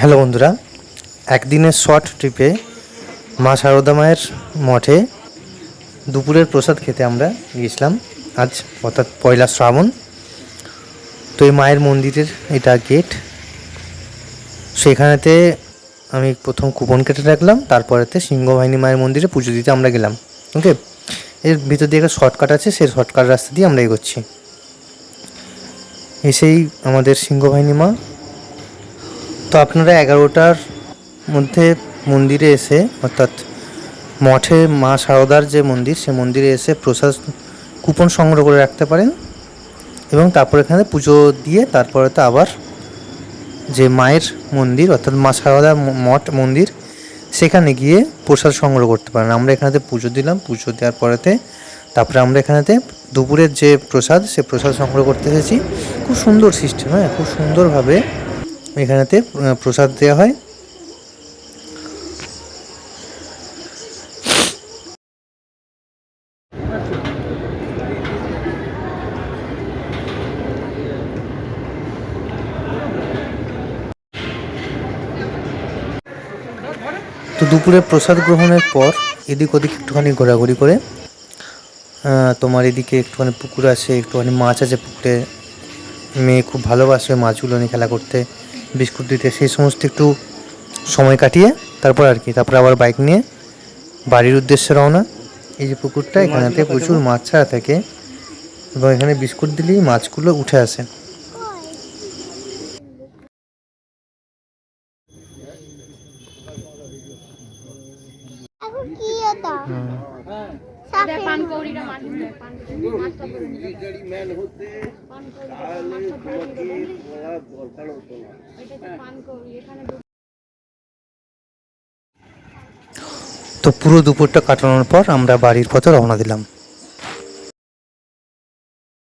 Hello বন্ধুরা, একদিনের short ট্রিপে মা শারদা মায়ের মঠে দুপুরের প্রসাদ খেতে আমরা গিয়েছিলাম। আজ অর্থাৎ পয়লা শ্রাবণ। তো এই মায়ের মন্দিরের এটা গেট সেখানেতে আমি প্রথম কুপন কেটে রাখলাম, তারপরেতে সিংহবাহিনী মায়ের মন্দিরে পুজো দিতে আমরা গেলাম। ওকে এর ভিতর দিয়ে একটা শর্টকাট আছে, সেই শর্টকাট রাস্তা দিয়ে আমরা এগোচ্ছি। এসেই আমাদের সিংহবাহিনী মা তো আপনারা এগারোটার মধ্যে মন্দিরে এসে, অর্থাৎ মঠে মা সারদার যে মন্দির, সে মন্দিরে এসে প্রসাদ কুপন সংগ্রহ করে রাখতে পারেন এবং তারপর এখানে পুজো দিয়ে তারপরে তো আবার যে মায়ের মন্দির, অর্থাৎ মা সারদার মঠ, মন্দির, সেখানে গিয়ে প্রসাদ সংগ্রহ করতে পারেন। আমরা এখানেতে পুজো দিলাম, পুজো দেওয়ার পরেতে তারপরে আমরা এখানেতে দুপুরের যে প্রসাদ, সে প্রসাদ সংগ্রহ করতে এসেছি। খুব সুন্দর সিস্টেম হ্যাঁ? খুব সুন্দরভাবে এখানেতে প্রসাদ দেওয়া হয়। তো দুপুরে প্রসাদ গ্রহণের পর এদিক ওদিক একটুখানি ঘোরাঘুরি করে তোমার এদিকে একটুখানি পুকুর আছে, একটুখানি মাছ আছে পুকুরে। মেয়ে খুব ভালোবাসে মাছগুলো নিয়ে খেলা করতে। বিস্কুট দিতে। সেই সমস্ত একটু সময় কাটিয়ে তারপর আর কি তারপর আবার বাইক নিয়ে বাড়ির উদ্দেশ্যে রওনা। এই যে পুকুরটা এখানেতে প্রচুর মাছ ছাড়া থাকে এবং এখানে বিস্কুট দিলেই মাছগুলো উঠে আসে। কি তো পুরো দুপুরটা কাটানোর পর আমরা বাড়ির পথে রওনা দিলাম।